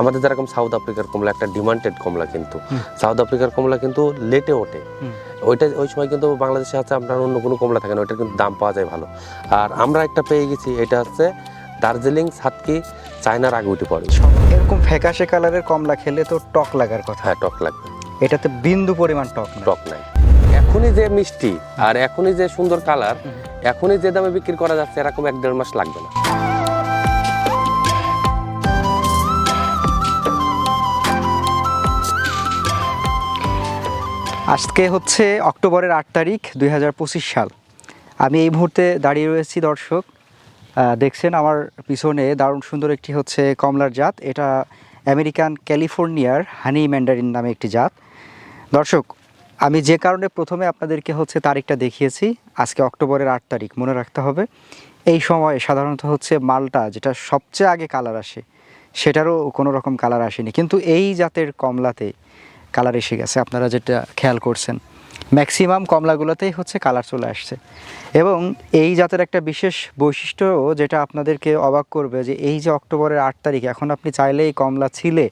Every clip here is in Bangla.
আমাদের যেরকম সাউথ আফ্রিকার কমলা একটা ডিমান্ডেড কমলা কিন্তু। সাউথ আফ্রিকার কমলা কিন্তু লেটে ওঠে। ওইটা ওই সময় কিন্তু বাংলাদেশে আছে আপনার অন্য কোনো কমলা থাকে না ওইটার কিন্তু দাম পাওয়া যায় ভালো। আর আমরা একটা পেয়ে গেছি এটা হচ্ছে দার্জিলিং সাতকি চায়নার আগে উঠে পড়ে। এরকম ফ্যাকাশে কালারের কমলা খেলে তো টক লাগার কথা। হ্যাঁ টক লাগবে। এটাতে বিন্দু পরিমাণ টক টক নাই। এখনই যে মিষ্টি আর এখনই যে সুন্দর কালার এখনই যে দামে বিক্রি করা যাচ্ছে এরকম এক দেড় মাস লাগবে না। আজকে হচ্ছে অক্টোবরের আট তারিখ, দুই হাজার পঁচিশ সাল। আমি এই মুহূর্তে দাঁড়িয়ে রয়েছি, দর্শক। দেখছেন আমার পিছনে দারুণ সুন্দর একটি হচ্ছে কমলার জাত। এটা আমেরিকান ক্যালিফোর্নিয়ার হানি ম্যান্ডারিন নামে একটি জাত। দর্শক, আমি যে কারণে প্রথমে আপনাদেরকে হচ্ছে তারিখটা দেখিয়েছি, আজকে অক্টোবরের আট তারিখ, মনে রাখতে হবে। এই সময় সাধারণত হচ্ছে মালটা, যেটা সবচেয়ে আগে কালার আসে, সেটারও কোনো রকম কালার আসেনি। কিন্তু এই জাতের কমলাতে কালার এসে গেছে, আপনারা যেটা খেয়াল করছেন। ম্যাক্সিমাম কমলাগুলোতেই হচ্ছে কালার চলে আসছে। এবং এই জাতের একটা বিশেষ বৈশিষ্ট্য যেটা আপনাদেরকে অবাক করবে যে এই যে অক্টোবরের আট তারিখ, এখন আপনি চাইলে এই কমলা ছিলে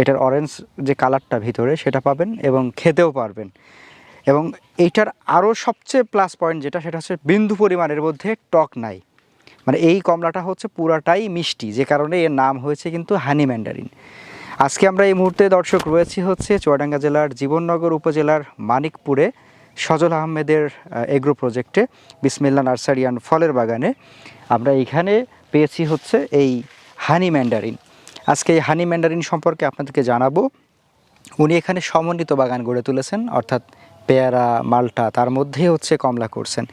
এটার অরেঞ্জ যে কালারটা ভিতরে সেটা পাবেন এবং খেতেও পারবেন। এবং এইটার আরও সবচেয়ে প্লাস পয়েন্ট যেটা, সেটা হচ্ছে বিন্দু পরিমাণের মধ্যে টক নাই। মানে এই কমলাটা হচ্ছে পুরাটাই মিষ্টি, যে কারণে এর নাম হয়েছে কিন্তু হানি ম্যান্ডারিন আজকে আমরা এই মুহূর্তে দর্শক রয়েছি হচ্ছে চুয়াডাঙ্গা জেলার জীবননগর উপজেলার মানিকপুরে সজল আহমেদের এগ্রো প্রজেক্টে বিসমিল্লা নার্সারি অ্যান্ড ফলের বাগানে। আমরা এইখানে পেয়েছি হচ্ছে এই হানি ম্যান্ডারিন। আজকে এই হানি ম্যান্ডারিন সম্পর্কে আপনাদেরকে জানাব। উনি এখানে সমন্বিত বাগান গড়ে তুলেছেন, অর্থাৎ পেয়ারা, মালটা, তার মধ্যেই হচ্ছে কমলা করছেন।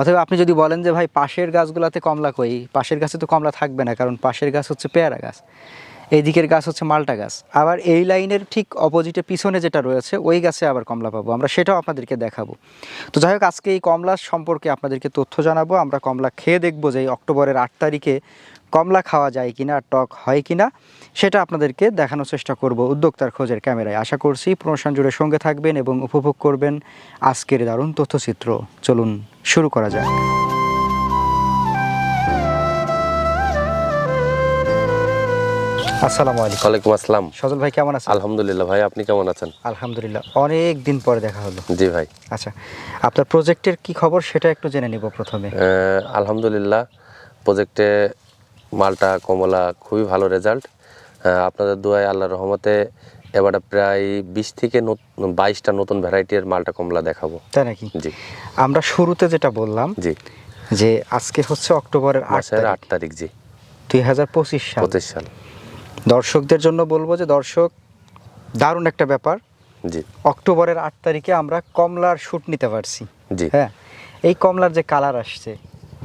অথবা আপনি যদি বলেন যে, ভাই, পাশের গাছগুলোতে কমলা কই? পাশের গাছে তো কমলা থাকবে না, কারণ পাশের গাছ হচ্ছে পেয়ারা গাছ। এই দিকের গাছ হচ্ছে মালটা গাছ। আবার এই লাইনের ঠিক অপোজিটে পিছনে যেটা রয়েছে, ওই গাছে আবার কমলা পাবো। আমরা সেটাও আপনাদেরকে দেখাবো। তো যাই হোক, আজকে এই কমলা সম্পর্কে আপনাদেরকে তথ্য জানাব। আমরা কমলা খেয়ে দেখব যে এই অক্টোবরের আট তারিখে কমলা খাওয়া যায় কিনা, টক হয় কিনা, সেটা আপনাদেরকে দেখানোর চেষ্টা করব উদ্যোক্তার খোঁজের ক্যামেরায়। আশা করছি প্রমোশন জুড়ে সঙ্গে থাকবেন এবং উপভোগ করবেন আজকের দারুণ তথ্যচিত্র। চলুন, শুরু করা যাক। আসসালামু আলাইকুম। ওয়ালাইকুম আসসালাম। সজল ভাই কেমন আছেন? আলহামদুলিল্লাহ ভাই আপনি কেমন আছেন? আলহামদুলিল্লাহ অনেক দিন পরে দেখা হলো। জি ভাই। আচ্ছা আপনার প্রজেক্টের কি খবর সেটা একটু জেনে নিব প্রথমে। আলহামদুলিল্লাহ প্রজেক্টে মালটা কমলা খুবই ভালো রেজাল্ট আপনাদের দোয়ায় আল্লাহর রহমতে এবারে প্রায় বিশ থেকে বাইশটা নতুন ভ্যারাইটির মালটা কমলা দেখাবো। তাই নাকি? জি। আমরা শুরুতে যেটা বললাম জি। যে আজকে হচ্ছে অক্টোবরের আট তারিখ। আট তারিখ জি। দুই হাজার পঁচিশ সাল। পঁচিশ সাল। দর্শকদের জন্য বলব যে দর্শক দারুণ একটা ব্যাপার। জি। অক্টোবরের আট তারিখে আমরা কমলার শ্যুট নিতে পারছি। জি। হ্যাঁ এই কমলার যে কালার আসছে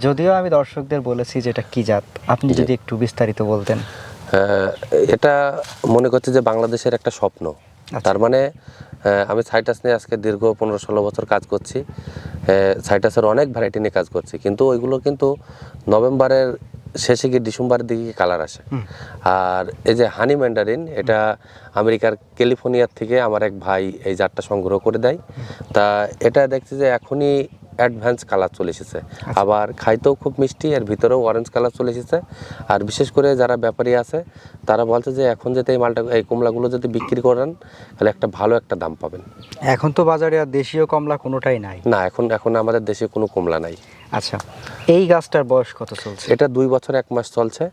যদিও আমি দর্শকদের বলেছি যে এটা কি জাত আপনি যদি একটু বিস্তারিত বলতেন। এটা মনে করছে যে বাংলাদেশের একটা স্বপ্ন। আচ্ছা। তার মানে আমি সাইটাস নিয়ে আজকে দীর্ঘ পনেরো ষোলো বছর কাজ করছি। সাইটাসের অনেক ভ্যারাইটি নিয়ে কাজ করছি। কিন্তু ওইগুলো কিন্তু নভেম্বরের শেষে গিয়ে ডিসেম্বরের দিকে কালার আসে। আর এই যে হানি ম্যান্ডারিন এটা আমেরিকার ক্যালিফোর্নিয়ার থেকে আমার এক ভাই এই জাতটা সংগ্রহ করে দেয়। তা এটা দেখছি যে এখনই অ্যাডভান্স কালার চলে এসেছে। আবার খাইতেও খুব মিষ্টি এর ভিতরেও অরেঞ্জ কালার চলে এসেছে। আর বিশেষ করে যারা ব্যাপারী আছে তারা বলছে যে এখন যদি এই মালটা এই কমলাগুলো যদি বিক্রি করেন তাহলে একটা ভালো একটা দাম পাবেন। এখন তো বাজারে আর দেশীয় কমলা কোনোটাই নাই। না এখন এখন আমাদের দেশে কোনো কমলা নাই। আচ্ছা এই গাছটার বয়স কত চলছে? এটা দুই বছর এক মাস চলছে।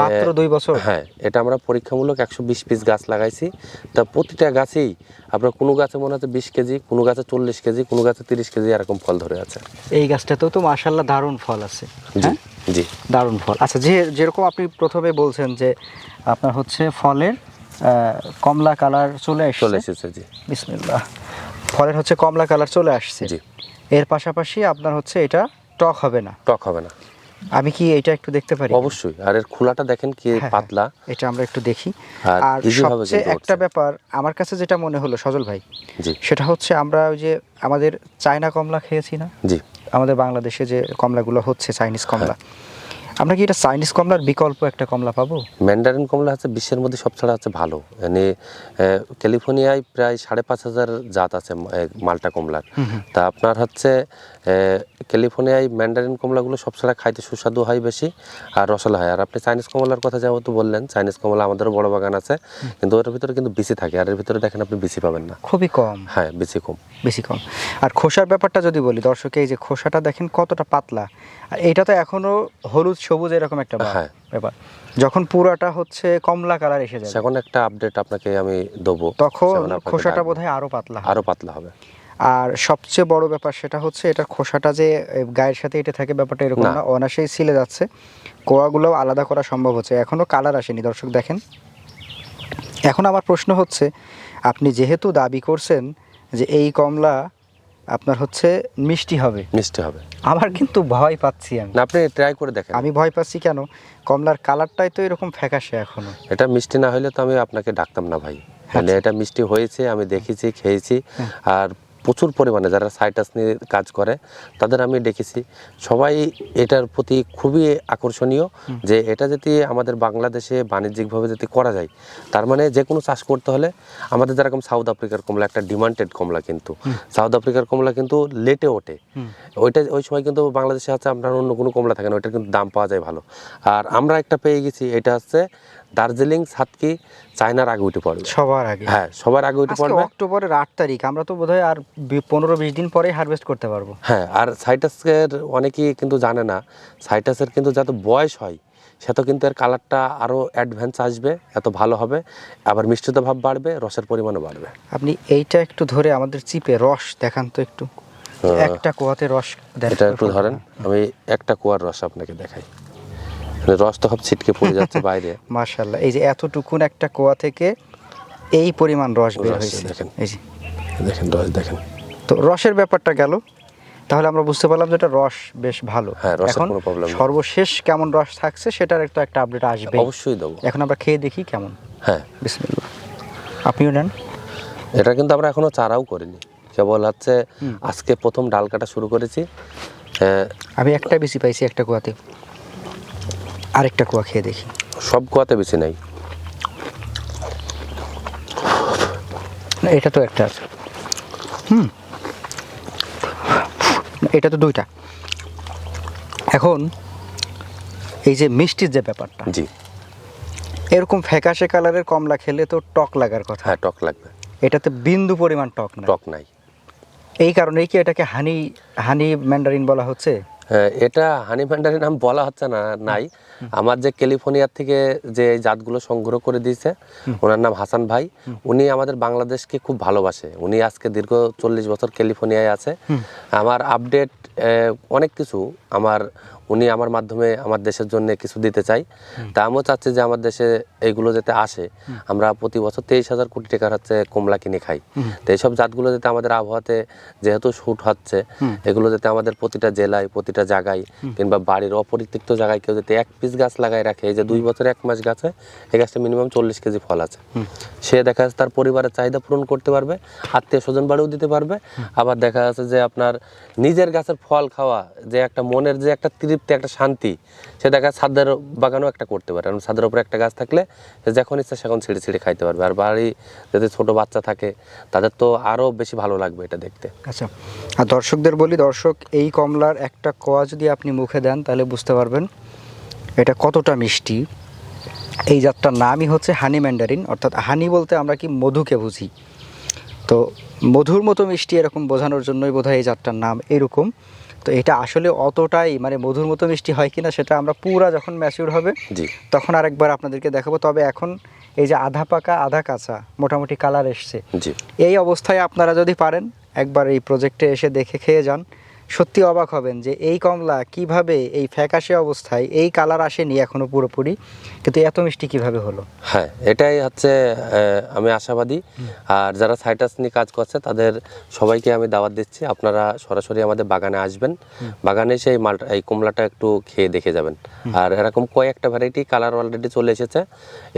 মাত্র দুই বছর? হ্যাঁ এটা আমরা পরীক্ষামূলক একশো বিশ পিস গাছ লাগাইছি। তা প্রতিটা গাছেই আপনার কোনো গাছে মনে হচ্ছে বিশ কেজি কোনো গাছে চল্লিশ কেজি কোনো গাছে তিরিশ কেজি এরকম ফল ধরে আছে। এই গাছটাতেও তো মাশাল্লাহ দারুণ ফল আছে জি হ্যাঁ? জি। দারুণ ফল। আচ্ছা যে যেরকম আপনি প্রথমে বলছেন যে আপনার হচ্ছে ফলের কমলা কালার চলে চলে এসেছে জি। বিসমিল্লাহ। ফলের হচ্ছে কমলা কালার চলে আসছে। জি। এর পাশাপাশি আপনার হচ্ছে এটা টক হবে না। টক হবে না। আমি কি এটা একটু দেখতে পারি? অবশ্যই। আর এর খোলাটা দেখেন কি হ্যাঁ, হ্যাঁ। পাতলা। এটা আমরা একটু দেখি। আর সবচেয়ে একটা ব্যাপার আমার কাছে যেটা মনে হলো সজল ভাই জি। সেটা হচ্ছে আমরা ওই যে আমাদের চায়না কমলা খেয়েছি না? জি। আমাদের বাংলাদেশে যে কমলাগুলো হচ্ছে চাইনিজ কমলা। আমরা কি এটা চাইনিজ কমলার বিকল্প একটা কমলা পাবো? ম্যান্ডারিন কমলা হচ্ছে বিশ্বের মধ্যে সবচেয়ে হচ্ছে ভালো। মানে ক্যালিফোর্নিয়ায় প্রায় সাড়ে পাঁচ হাজার জাত আছে মাল্টা কমলার। তা আপনার হচ্ছে ক্যালিফোর্নিয়ায় ম্যান্ডারিন কমলাগুলো সবসময় খাইতে সুস্বাদু হয় বেশি আর রসলা হয়। আর আপনি চাইনিজ কমলার কথা যেহেতু বললেন চাইনিজ কমলা আমাদেরও বড় বাগান আছে কিন্তু ওটার ভিতরে কিন্তু বিচি থাকে আর এর ভিতরে দেখেন আপনি বিচি পাবেন না। খুবই কম। হ্যাঁ বিচি কম। বেশি কম। আর খোসার ব্যাপারটা যদি বলি দর্শক এই যে খোসাটা দেখেন কতটা পাতলা। এটা তো এখনও হলুদ সবুজ এরকম একটা হ্যাঁ। ব্যাপার। যখন পুরাটা হচ্ছে কমলা কালার এসে যাবে। এখন একটা আপডেট আপনাকে আমি দেবো। তখন খোসাটা। বোধহয় আরও পাতলা আরও পাতলা হবে। আর সবচেয়ে বড় ব্যাপার সেটা হচ্ছে এটার খোসাটা যে গায়ের সাথে এটা থাকে ব্যাপারটা এরকম না। অনাসেই ছিলে যাচ্ছে। কোয়াগুলো আলাদা করা সম্ভব হচ্ছে। এখনও কালার আসেনি। দর্শক দেখেন। এখন আমার প্রশ্ন হচ্ছে আপনি যেহেতু দাবি করছেন যে এই কমলা আপনার হচ্ছে মিষ্টি হবে। মিষ্টি হবে। আমার কিন্তু ভয় পাচ্ছি আমি। না আপনি ট্রাই করে দেখেন। আমি ভয় পাচ্ছি কেন? কমলার কালারটাই তো এরকম ফ্যাকাশে এখনও। এটা মিষ্টি না হলে তো আমি আপনাকে ডাকতাম না ভাই। মানে এটা মিষ্টি হয়েছে আমি দেখেছি খেয়েছি। আর প্রচুর পরিমাণে যারা সাইটাস নিয়ে কাজ করে তাদের আমি ডেকেছি সবাই এটার প্রতি খুবই আকর্ষণীয় যে এটা যদি আমাদের বাংলাদেশে বাণিজ্যিকভাবে যদি করা যায় তার মানে যে কোনো চাষ করতে হলে আমাদের যেরকম সাউথ আফ্রিকার কমলা একটা ডিমান্ডেড কমলা কিন্তু। সাউথ আফ্রিকার কমলা কিন্তু লেটে ওঠে। ওইটা ওই সময় কিন্তু বাংলাদেশে আছে আপনার অন্য কোনো কমলা থাকে না ওইটার কিন্তু দাম পাওয়া যায় ভালো। আর আমরা একটা পেয়ে গেছি এটা হচ্ছে দার্জিলিং সাতকি চায়নার আগে উঠে পড়বে। সবার আগে। হ্যাঁ সবার আগে উঠে পড়বে। অক্টোবরের আট তারিখ আমরা তো বোধহয় আর পনেরো বিশ দিন পরেই হারভেস্ট করতে পারব। হ্যাঁ আর সাইটাসের অনেকেই কিন্তু জানে না সাইটাসের কিন্তু যত বয়স হয় সে তো কিন্তু এর কালারটা আরও অ্যাডভান্স আসবে এত ভালো হবে। আবার মিষ্টিত ভাব বাড়বে রসের পরিমাণও বাড়বে। আপনি এইটা একটু ধরে আমাদের চিপে রস দেখান তো একটু। হ্যাঁ। একটা কুয়াতে রস এটা একটু ধরেন আমি একটা কুয়ার রস আপনাকে দেখাই। রস তো সব ছিটকে পড়ে যাচ্ছে বাইরে। মার্শাল্লাহ এই যে এতটুকুন একটা কোয়া থেকে এই পরিমাণ রস বের হয়েছে। দেখেন। এই যে। দেখেন রস দেখেন। তো রসের ব্যাপারটা গেল। তাহলে আমরা বুঝতে পারলাম যে এটা রস বেশ ভালো। হ্যাঁ, এখন। সর্বশেষ কেমন রস থাকছে সেটার একটা একটা আপডেট আসবে অবশ্যই দেবো। এখন আমরা খেয়ে দেখি কেমন। হ্যাঁ। বিসমিল্লাহ। আপনিও নেন। এটা কিন্তু আমরা এখনও চারাও করিনি। কেবল হচ্ছে আজকে প্রথম ডাল কাটা শুরু করেছি। আমি একটা বেশি পাইছি একটা কুয়াতে। আরেকটা কুয়া খেয়ে দেখি। সব কুয়াতে বেশি নাই। এটা তো একটা আছে। হুম। এটা তো দুইটা। এখন এই যে মিষ্টির যে ব্যাপারটা জি। এরকম ফ্যাকাশে কালারের কমলা খেলে তো টক লাগার কথা। হ্যাঁ টক লাগবে। এটাতে বিন্দু পরিমাণ টক না টক নাই। এই কারণেই কি এটাকে হানি হানি ম্যান্ডারিন বলা হচ্ছে? এটা হানি ভ্যান্ডারের নাম বলা হচ্ছে না নাই। আমার যে ক্যালিফোর্নিয়া থেকে যে এই জাতগুলো সংগ্রহ করে দিয়েছে ওনার নাম হাসান ভাই উনি আমাদের বাংলাদেশকে খুব ভালোবাসে। উনি আজকে দীর্ঘ চল্লিশ বছর ক্যালিফোর্নিয়ায় আছে। আমার আপডেট অনেক কিছু। আমার উনি আমার মাধ্যমে আমার দেশের জন্য কিছু দিতে চাই। তা আমিও চাচ্ছি যে আমার দেশে এইগুলো যাতে আসে। আমরা প্রতি বছর তেইশ হাজার কোটি টাকার হচ্ছে কমলা কিনে খাই। তো এইসব জাতগুলো যাতে আমাদের আবহাওয়াতে যেহেতু শ্যুট হচ্ছে এগুলো যাতে আমাদের প্রতিটা জেলায় প্রতিটা জায়গায় কিংবা বাড়ির অপরিত্যক্ত জায়গায় কেউ যাতে এক পিস গাছ লাগাই রাখে এই যে দুই বছর এক মাস গাছে এই গাছটা মিনিমাম চল্লিশ কেজি ফল আছে। সে দেখা যাচ্ছে তার পরিবারের চাহিদা পূরণ করতে পারবে আত্মীয় স্বজন বাড়িও দিতে পারবে। আবার দেখা যাচ্ছে যে আপনার নিজের গাছের ফল খাওয়া যে একটা মনের যে একটা তৃপ্তি, একটা শান্তি সে দেখা যাচ্ছে ছাদের বাগানও একটা করতে পারে। কারণ ছাদের উপরে একটা গাছ থাকলে সে যখন ইচ্ছা সেখন ছিঁড়ে ছিঁড়ে খাইতে পারবে। আর বাড়ি যদি ছোট বাচ্চা থাকে, তাদের তো আরও বেশি ভালো লাগবে এটা দেখতে। আচ্ছা আর দর্শকদের বলি, দর্শক, এই কমলার একটা কোয়া যদি আপনি মুখে দেন, তাহলে বুঝতে পারবেন এটা কতটা মিষ্টি। এই জাতটার নামই হচ্ছে হানি ম্যান্ডারিন, অর্থাৎ হানি বলতে আমরা কি মধুকে বুঝি। তো মধুর মতো মিষ্টি এরকম বোঝানোর জন্যই বোধহয় এই জাতটার নাম এরকম। তো এটা আসলে অতটাই মানে মধুর মতো মিষ্টি হয় কিনা সেটা আমরা পুরা যখন ম্যাচিউর হবে জি। তখন আরেকবার আপনাদেরকে দেখাবো। তবে এখন এই যে আধা পাকা আধা কাঁচা মোটামুটি কালার এসছে। জি। এই অবস্থায় আপনারা যদি পারেন একবার এই প্রজেক্টে এসে দেখে খেয়ে যান। সত্যি অবাক হবেন যে এই কমলা কীভাবে এই ফ্যাকাশে অবস্থায় এই কালার আসেনি এখনও পুরোপুরি কিন্তু এত মিষ্টি কীভাবে হলো? হ্যাঁ এটাই হচ্ছে আমি আশাবাদী। আর যারা সাইটাস নিয়ে কাজ করছে তাদের সবাইকে আমি দাওয়াত দিচ্ছি আপনারা সরাসরি আমাদের বাগানে আসবেন। বাগানে এসে এই মালটা এই কমলাটা একটু খেয়ে দেখে যাবেন। আর এরকম কয়েকটা ভ্যারাইটি কালার অলরেডি চলে এসেছে।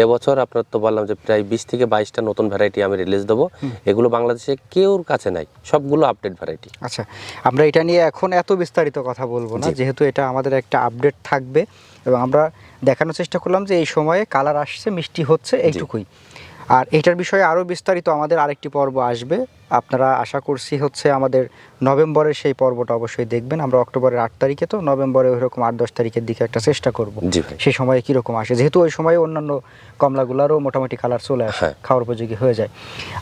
এবছর আপনার তো বললাম যে প্রায় বিশ থেকে বাইশটা নতুন ভ্যারাইটি আমি রিলিজ দেবো। এগুলো বাংলাদেশে কেউর কাছে নাই সবগুলো আপডেট ভ্যারাইটি আচ্ছা আমরা এটা নিয়ে এখন এত বিস্তারিত কথা বলব না যেহেতু এটা আমাদের একটা আপডেট থাকবে এবং আমরা দেখানোর চেষ্টা করলাম যে এই সময়ে কালার আসছে মিষ্টি হচ্ছে এইটুকুই। আর এটার বিষয়ে আরও বিস্তারিত আমাদের আরেকটি পর্ব আসবে। আপনারা আশা করছি হচ্ছে আমাদের নভেম্বরের সেই পর্বটা অবশ্যই দেখবেন। আমরা অক্টোবরের আট তারিখে তো নভেম্বরে ওইরকম আট দশ তারিখের দিকে একটা চেষ্টা করব। সেই সময়ে কীরকম আসে? যেহেতু ওই সময়ে অন্যান্য কমলাগুলোরও মোটামুটি কালার চলে আসে হ্যাঁ। খাওয়ার উপযোগী হয়ে যায়।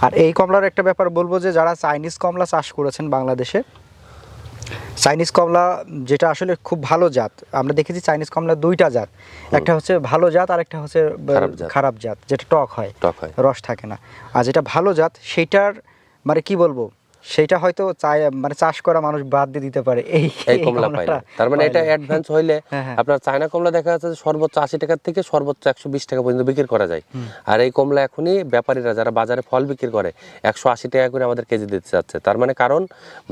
আর এই কমলার একটা ব্যাপার বলব যে যারা চাইনিজ কমলা চাষ করেছেন বাংলাদেশে চাইনিজ কমলা যেটা আসলে খুব ভালো জাত। আমরা দেখেছি চাইনিজ কমলা দুইটা জাত। একটা হচ্ছে ভালো জাত আর একটা হচ্ছে খারাপ জাত। যেটা টক হয়। টক হয়। রস থাকে না। আর যেটা ভালো জাত সেটার মানে কি বলব? সেইটা হয়তো চাই মানে চাষ করা মানুষ বাদ দিয়ে দিতে পারে। এই এই কমলা পাইলে। তার মানে এটা অ্যাডভান্স হইলে হ্যাঁ, হ্যাঁ। আপনার চায়না কমলা দেখা যাচ্ছে যে সর্বোচ্চ আশি টাকা থেকে সর্বোচ্চ একশো বিশ টাকা পর্যন্ত বিক্রি করা যায়। আর এই কমলা এখনই ব্যাপারীরা যারা বাজারে ফল বিক্রি করে একশো আশি টাকা করে আমাদের কেজি দিতে যাচ্ছে। তার মানে কারণ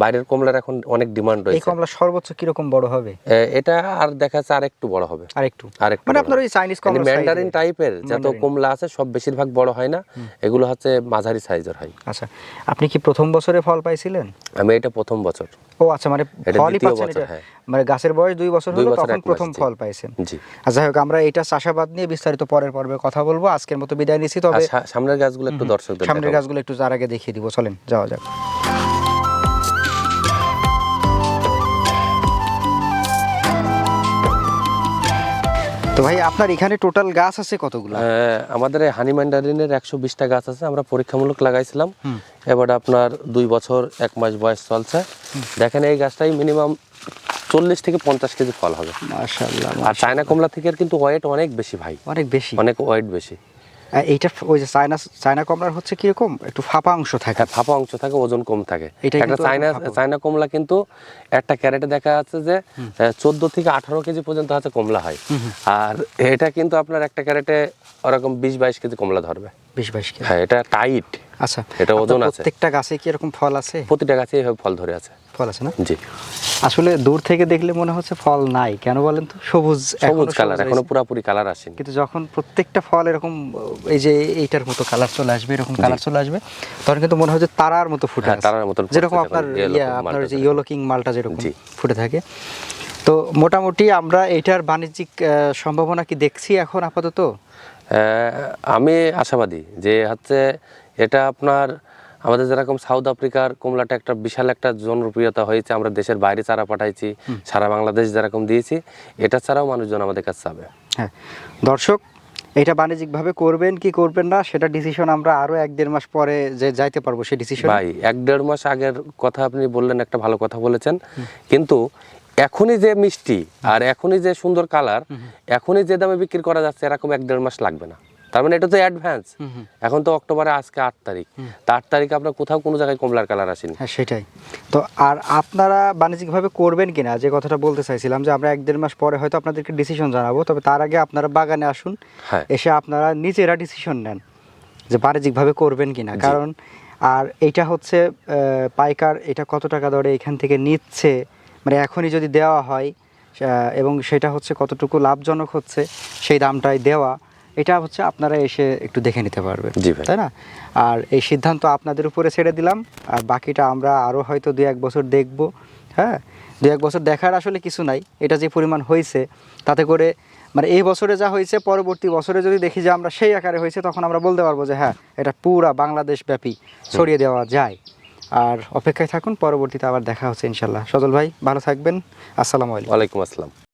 বাইরের কমলার এখন অনেক ডিমান্ড রয়েছে। এই কমলা সর্বোচ্চ কীরকম বড় হবে? এটা আর দেখা যাচ্ছে আর একটু বড় হবে। আর একটু আর একটু মানে আপনার ওই চাইনিজ কমলা ম্যান্ডারিন টাইপের যত। কমলা আছে সব বেশিরভাগ বড় হয় না। এগুলো হচ্ছে মাঝারি সাইজের হয়। আচ্ছা আপনি কি প্রথম বছরে ফল পাইছিলেন? আমি এটা প্রথম বছর। ও আচ্ছা মানে ফলই পাচ্ছেন এটা? হ্যাঁ। মানে গাছের বয়স দুই বছর হলো তখন প্রথম ফল পাইছেন। জি। আচ্ছা যাই হোক আমরা এটা চাষাবাদ নিয়ে বিস্তারিত পরের পর্বে কথা বলব। আজকের মতো বিদায় নিচ্ছি তবে সামনের গাছগুলো একটু দর্শকদের সামনের। গাছগুলো একটু যার আগে দেখিয়ে দিব। চলেন যাওয়া যাক। তো ভাই আপনার এখানে টোটাল গাছ আছে কতগুলো? আমাদের হানি ম্যান্ডারিনের একশো বিশটা গাছ আছে আমরা পরীক্ষামূলক লাগাইছিলাম। এবার আপনার দুই বছর এক মাস বয়স চলছে। দেখেন এই গাছটাই মিনিমাম চল্লিশ থেকে পঞ্চাশ কেজি ফল হবে। আর চায়না কমলা থেকে কিন্তু ওয়েট অনেক বেশি ভাই। অনেক বেশি? অনেক ওয়েট বেশি। এইটা ওই যে চায়না চায়না কমলার হচ্ছে কীরকম? একটু ফাঁপা অংশ থাকে। হ্যাঁ ফাঁপা অংশ থাকে ওজন কম থাকে। এটা একটা চায়না চায়না কমলা কিন্তু একটা ক্যারেটে দেখা যাচ্ছে যে চোদ্দ থেকে আঠারো কেজি পর্যন্ত হচ্ছে কমলা হয়। আর এটা কিন্তু আপনার একটা ক্যারেটে ওরকম বিশ বাইশ কেজি কমলা ধরবে। বিশ বাইশ কেজি। হ্যাঁ এটা টাইট। আচ্ছা। এটা ওজন আছে। প্রত্যেকটা গাছে কি এরকম ফল আছে? প্রতিটা গাছে এইভাবে ফল ধরে আছে। ফল আছে না? জি। আসলে দূর থেকে দেখলে মনে হচ্ছে ফল নাই। কেন বলেন তো? সবুজ সবুজ কালার এখনও। পুরাপুরি কালার আসেনি। কিন্তু যখন প্রত্যেকটা ফল এরকম এই যে এইটার মতো কালার চলে আসবে এরকম কালার চলে আসবে তখন কিন্তু মনে হয় যে তারার মতো ফুটে হ্যাঁ, তারার মতো যেরকম আপনার ইয়া আপনার যে ইয়েলো কিং মালটা যেরকম ফুটে থাকে। তো মোটামুটি আমরা এটার বাণিজ্যিক সম্ভাবনা কি দেখছি এখন আপাতত? আমি আশাবাদী যে হচ্ছে এটা আপনার আমাদের যেরকম সাউথ আফ্রিকার কমলাটা একটা বিশাল একটা জনপ্রিয়তা হয়েছে আমরা দেশের বাইরে চারা পাঠাইছি সারা বাংলাদেশ যেরকম দিয়েছি এটা ছাড়াও মানুষজন আমাদের কাছে যাবে। হ্যাঁ। দর্শক এটা বাণিজ্যিকভাবে করবেন কি করবেন না সেটা ডিসিশন আমরা আরও এক দেড় মাস পরে যে যাইতে পারব সেই ডিসিশন ভাই এক দেড় মাস আগের কথা আপনি বললেন একটা ভালো কথা বলেছেন। কিন্তু এখনই যে মিষ্টি আর এখনই যে সুন্দর কালার এখনই যে দামে বিক্রি করা যাচ্ছে এরকম এক দেড় মাস লাগবে না। তার মানে এটা তো অ্যাডভান্স এখন তো অক্টোবরে আজকে আট তারিখ। তা আট তারিখে আপনার কোথাও কোনো জায়গায় কমলার কালার আসেনি। হ্যাঁ সেটাই। তো আর আপনারা বাণিজ্যিকভাবে করবেন কিনা? যে কথাটা বলতে চাইছিলাম যে আমরা এক দেড় মাস পরে হয়তো আপনাদেরকে ডিসিশন জানাব তবে তার আগে আপনারা বাগানে আসুন। হ্যাঁ। এসে আপনারা নিজেরা ডিসিশন নেন যে বাণিজ্যিকভাবে করবেন কিনা। কারণ আর এটা হচ্ছে পাইকার এটা কত টাকা দরে এখান থেকে নিচ্ছে মানে এখনই যদি দেওয়া হয় এবং সেটা হচ্ছে কতটুকু লাভজনক হচ্ছে সেই দামটাই দেওয়া। এটা হচ্ছে আপনারা এসে একটু দেখে নিতে পারবেন জি ভাই। তাই না? আর এই সিদ্ধান্ত আপনাদের উপরে ছেড়ে দিলাম আর বাকিটা আমরা আরও হয়তো দু এক বছর দেখব হ্যাঁ? দু এক বছর দেখার আসলে কিছু নাই এটা যে পরিমাণ হয়েছে তাতে করে মানে এই বছরে যা হয়েছে পরবর্তী বছরে যদি দেখি যে আমরা সেই আকারে হয়েছে তখন আমরা বলতে পারব যে হ্যাঁ এটা পুরা বাংলাদেশ ব্যাপী ছড়িয়ে দেওয়া যায়। আর অপেক্ষায় থাকুন পরবর্তীতে আবার দেখা হচ্ছে ইনশাল্লাহ। সজল ভাই ভালো থাকবেন। আসসালামু আলাইকুম। আসসালাম।